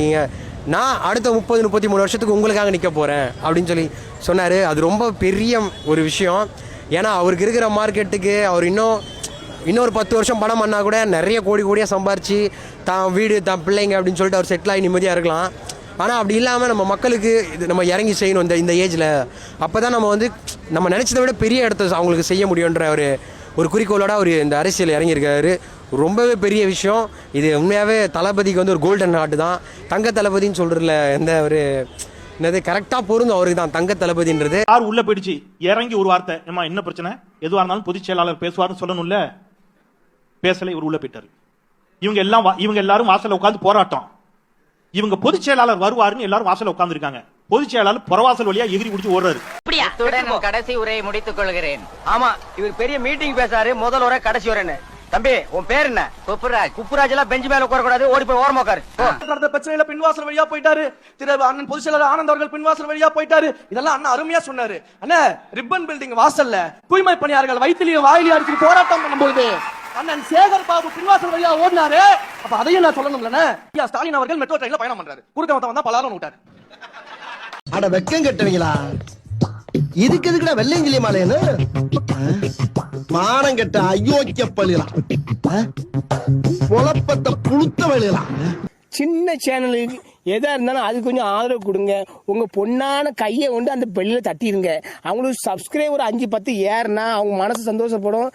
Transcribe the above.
நீங்க நான் அடுத்த முப்பது முப்பத்தி மூணு வருஷத்துக்கு உங்களுக்காக நிற்க போகிறேன் அப்படின்னு சொல்லி சொன்னார். அது ரொம்ப பெரிய ஒரு விஷயம். ஏன்னா அவருக்கு இருக்கிற மார்க்கெட்டுக்கு அவர் இன்னும் இன்னொரு பத்து வருஷம் பணம் பண்ணால் கூட நிறைய கோடி கோடியாக சம்பாரிச்சு தான் வீடு தான் பிள்ளைங்க அப்படின்னு சொல்லிட்டு அவர் செட்டில் ஆகி நிம்மதியாக இருக்கலாம். ஆனால் அப்படி இல்லாமல் நம்ம மக்களுக்கு இது நம்ம இறங்கி செய்யணும் இந்த இந்த ஏஜில் அப்போ தான் நம்ம வந்து நம்ம நினச்சதை விட பெரிய இடத்த அவங்களுக்கு செய்ய முடியுன்ற ஒரு ஒரு குறிக்கோளோட அவர் இந்த அரசியல் இறங்கியிருக்காரு. ரொம்பவே பெரிய விஷயம். இது உண்மையாகவே தளபதிக்கு வந்து ஒரு கோல்டன் ஹார்ட் தான். தங்க தளபதின்னு சொல்கிறதுல எந்த ஒரு என்னது கரெக்டாக பொருந்தும் அவருக்கு தான். தங்க தளபதின்றது. யார் உள்ள போயிடுச்சு? இறங்கி ஒரு வார்த்தை. ஏமா என்ன பிரச்சனை? எதுவா இருந்தாலும் பொதுச் செயலாளர் பேசுவார்னு சொல்லணும்ல? பேசல இவர் உள்ள போயிட்டாரு. இவங்க எல்லாம் வா- இவங்க எல்லாரும் வாசல்ல உட்கார்ந்து போராட்டம். இவங்க பொதுச் செயலாளர் வருவாருன்னு எல்லாரும் வாசல்ல உட்கார்ந்து இருக்காங்க பொதுச் செயலாளர் புறவாசல் வழியா எகிரி குடிச்சு ஓடுறாரு. கடைசி உரையை முடித்துக் கொள்கிறேன். ஆமா இவர் பெரிய மீட்டிங் பேசாரு முதல் வர கடைசி வரேன்னு தம்பி உன் பேர் என்ன? குப்புராஜ். குப்புராஜ் எல்லாம் பெஞ்ச் மேல உட்கார கூடாது ஓடி போய் ஓரமா உட்காரு. நடந்த பிரச்சனையில பின்வாசல் வழியா போயிட்டாரு. திரு அண்ணன் பொதுச் செயலாளர் ஆனந்த் அவர்கள் பின்வாசல் வழியா போயிட்டாரு. இதெல்லாம் அண்ணா அருமையா சொன்னாரு. அண்ணா ரிப்பன் பில்டிங் வாசல்ல தூய்மை பணியாளர்கள் வயிற்றுலயும் வாயிலையும் அடிச்சு போராட்டம் பண்ணும்போது அண்ணன் சேகர் பாபு பின்வாசல் வழியா ஓடினாரு. அப்ப அதையும் நான் சொல்லணும்லண்ணே. ஐயா ஸ்டாலின் அவர்கள் மெட்ரோ ட்ரெயின்ல பயணம் பண்றாரு. குறுக்க வந்தா பலாரம் விட்டாரு அட வெக்கம் கட்டுவீங்களா? இதுக்கு எதுக்குடா வெள்ளையங்கிலி மாலையன்னு மானம் கெட்ட அயோக்கிய பழிலாம் குழப்பத்தை புழுத்த வழுகலாம் சின்ன சேனலுக்கு எதா இருந்தாலும் அது கொஞ்சம் ஆதரவு கொடுங்க. உங்க பொண்ணான கையை கொண்டு அந்த பெல்லில் தட்டிடுங்க அவங்களுக்கு சப்ஸ்கிரைபர் அஞ்சு பத்து ஏறுனா அவங்க மனசு சந்தோஷப்படும்.